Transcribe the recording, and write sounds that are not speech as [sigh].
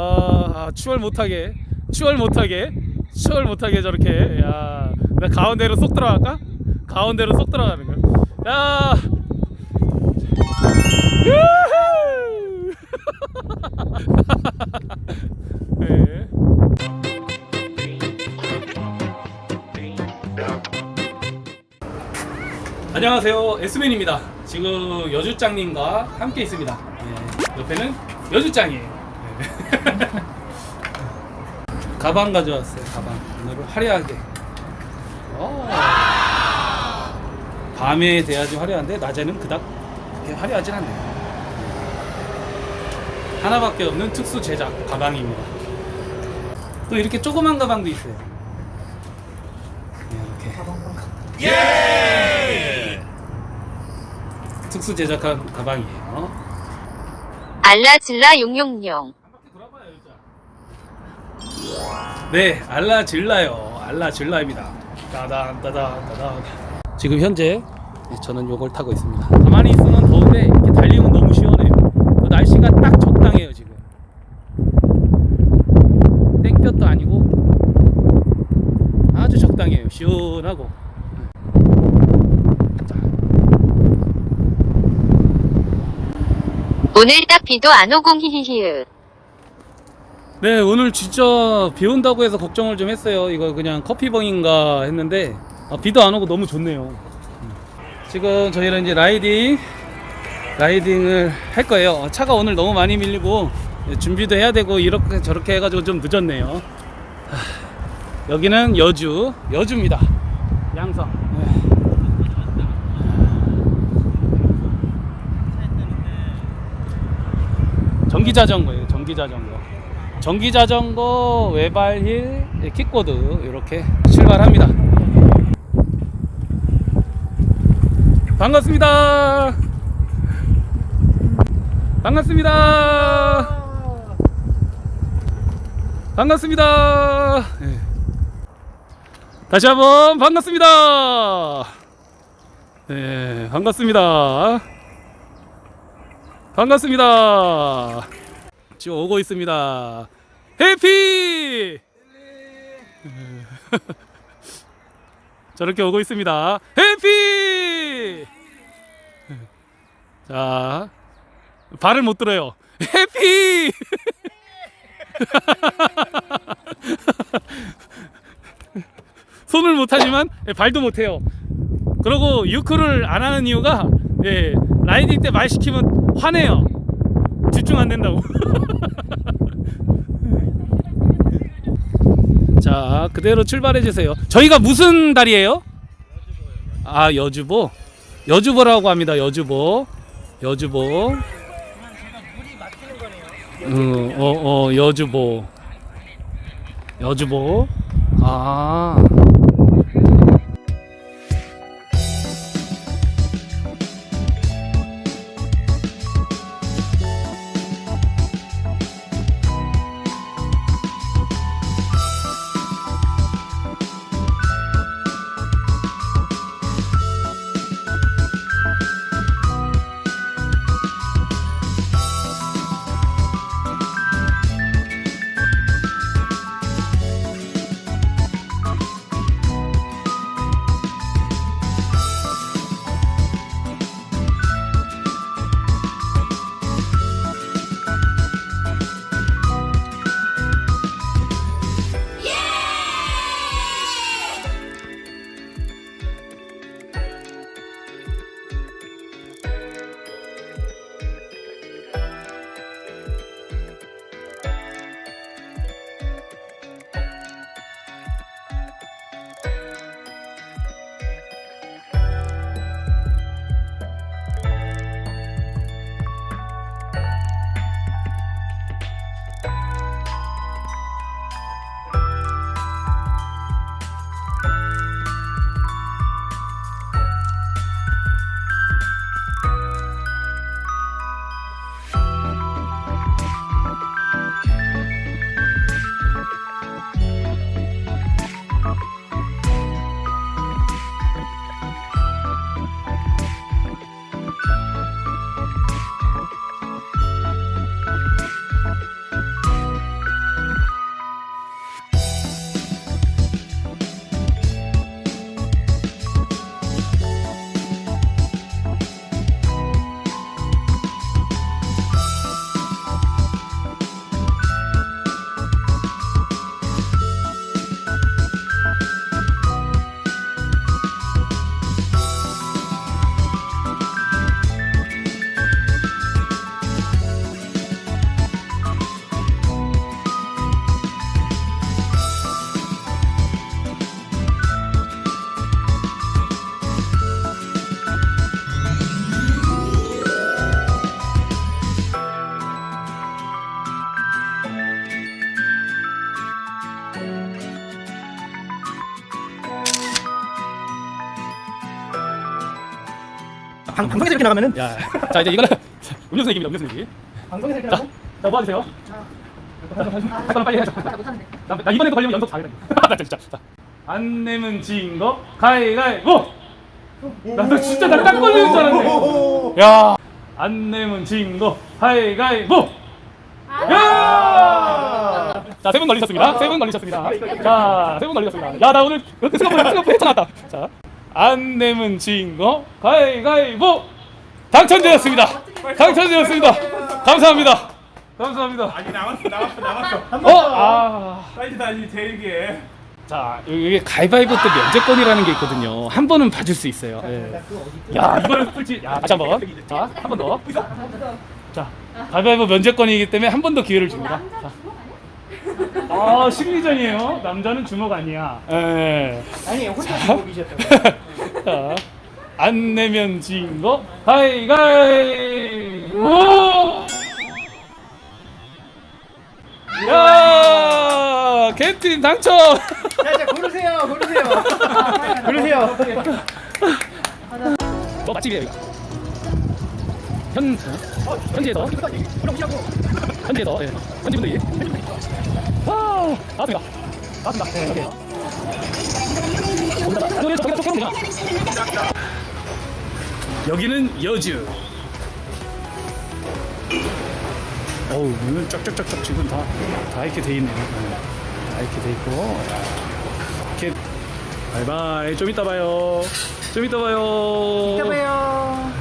아, 아 추월 못하게 추월 못하게 추월 못하게 저렇게 야, 나 가운데로 쏙 들어갈까? 가운데로 쏙 들어가는 거야. 야! [laughs] 네. 안녕하세요 에스맨입니다 지금 여주장님과 함께 있습니다 네, 옆에는 여주장이에요 네. [laughs] 가방 가져왔어요 가방. 오늘은 화려하게. 오. 밤에 돼야지 화려한데 낮에는 그닥 그렇게 화려하진 않네요. 하나밖에 없는 특수 제작 가방입니다. 또 이렇게 조그만 가방도 있어요. 네, 이렇게. 특수 제작한 가방이에요. 알라질라 용용용. 네, 알라 질라요. 알라 질라입니다. 따단 따단 따단. 지금 현재 저는 요걸 타고 있습니다. 가만히 있으면 더운데 이렇게 달리면 너무 시원해요. 그 날씨가 딱 적당해요 지금. 땡볕도 아니고 아주 적당해요. 시원하고. 자, 오늘 딱 비도 안 오공 히히히으. 네 오늘 진짜 비 온다고 해서 걱정을 좀 했어요. 이거 그냥 커피벙인가 했는데 아, 비도 안 오고 너무 좋네요. 지금 저희는 이제 라이딩 라이딩을 할 거예요. 어, 차가 오늘 너무 많이 밀리고 예, 준비도 해야 되고 이렇게 저렇게 해가지고 좀 늦었네요. 하, 여기는 여주 여주입니다. 양성. 네. 전기 자전거예요 전기 자전거 전기 자전거 외발힐 예, 킥보드 이렇게 출발합니다. 반갑습니다. 반갑습니다. 반갑습니다. 예. 다시 한번 반갑습니다. 네, 반갑습니다. 반갑습니다. 지금 오고 있습니다. 해피! [laughs] 저렇게 오고 있습니다. 해피! 자, 발을 못 들어요. 해피! [laughs] 손을 못 하지만 예, 발도 못 해요. 그리고 유크를 안 하는 이유가 예, 라이딩 때 말 시키면 화내요. 집중 안 된다고. [laughs] 자, 그대로 출발해 주세요. 저희가 무슨 달이에요? 아, 여주보. 여주보라고 합니다. 여주보. 여주보. 음, 어, 어, 여주보. 여주보. 아. 방, 방송에서 이렇게 나가면은 야, 자 이제 이거는 [laughs] 음료수 얘기입니다. 음료수 얘기. 방송에서 이렇게 자, 나가면 자 모아주세요. 잠깐만 빨리 해야죠. 나, 나 이번에도 걸리면 연속 다 해야 돼. 나 진짜. 자, 안 내면 지인 거 가위가위보. 나도 진짜 나딱 걸리는 줄 알았네. 야, 안 내면 지인 거 가위가위보. 야! 자, 세 분 걸리셨습니다. 세 분 걸리셨습니다. 자, 세 분 걸리셨습니다. 야, 나 오늘 생각보다 생각보다 해쳐났다. 자, 안 내면 지인 거 가위가위보. 당첨되었습니다. 당첨되었습니다. 감사합니다. 감사합니다. 아니 나왔어 나왔어 나왔어 어, 아. 빨리 다시 제일기에 자, 여기 가위바위보 때 면제권이라는 게 있거든요. 한 번은 봐줄 수 있어요. 예. 야, 이거는 솔직히, 야, 다시 한 번. 자, 한 번 더. 자, 가위바위보 면제권이기 때문에 한 번 더 기회를 줍니다. 자. 아, 심리전이에요. 남자는 주먹 아니야. 예. 아니 혼자 주먹이셨다고 [laughs] 자, 안 내면 진 거, 가위가위보! 야, 캡틴 당첨! 자 이제 고르세요 고르세요 [laughs] 고르세요 어 맛집이에요 이거 현 어? 현지에서 현지에서 예. 현지 분들이 와 나왔습니다. 나왔습니다. 네 오케이 여기 저기다 쭉 되잖아 여기는 여주. 어우 문은 쫙쫙쫙쫙 지금 다 다 이렇게 돼 있네요. 네. 다 이렇게 돼 있고. 이렇게. 바이바이. 좀 이따 봐요. 좀 이따 봐요. 이따 봐요